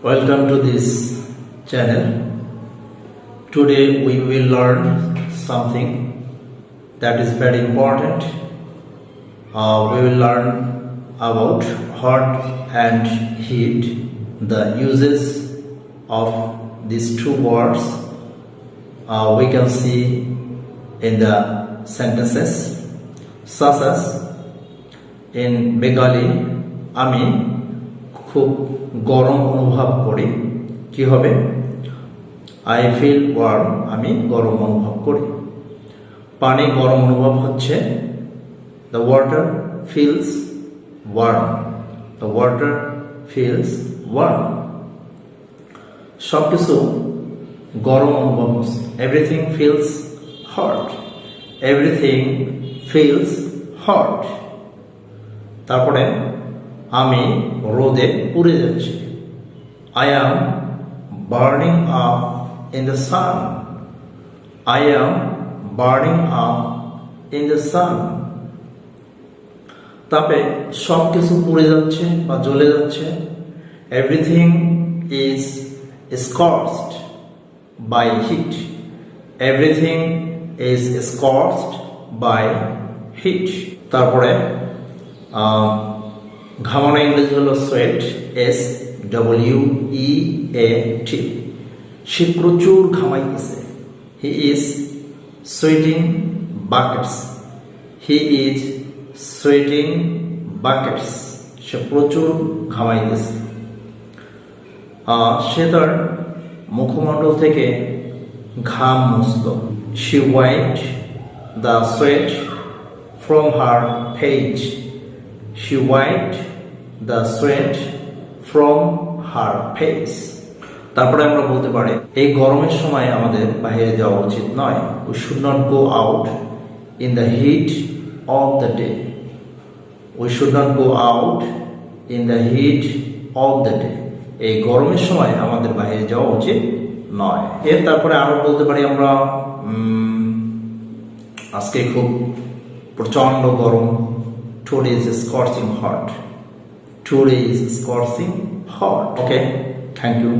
Welcome to this channel. Today we will learn something that is very important. Uh, we will learn about hot and heat, the uses of these two words uh, we can see in the sentences such as in Bengali আমি খুব গরম অনুভব করি। কি হবে? I feel worm আমি গরম অনুভব করি। পানি গরম অনুভব হচ্ছে। The water feels warm the water feels warm সব কিছু গরম অনুভব হচ্ছে। Everything feels hot everything feels hot তারপরে আমি রোদে পুড়ে যাচ্ছি। I am burning up in the sun I am burning up in the sun তাপে সব কিছু পুড়ে যাচ্ছে বা জ্বলে যাচ্ছে। Everything is scorched by heat everything is scorched by heat তারপরে ঘামানো ইংরেজি হলো sweat, S, W, E, A, T. সে প্রচুর ঘামাইতেছে। He is sweating buckets. He is sweating buckets. সে প্রচুর ঘামাইতেছে। সে তার মুখমণ্ডল থেকে ঘাম মুছত she wiped the sweat from her face she wiped the sweat from her face তারপরে আমরা বলতে পারি, এই গরমের সময় আমাদের বাইরে যাওয়া উচিত নয়। We should not go out in the heat of the day we should not go out in the heat of the day এই গরমের সময় আমাদের বাইরে যাওয়া উচিত নয়। এর তারপরে আরও বলতে পারি আমরা আজকে খুব প্রচণ্ড গরম। Today is scorching hot today is scorching hot okay thank you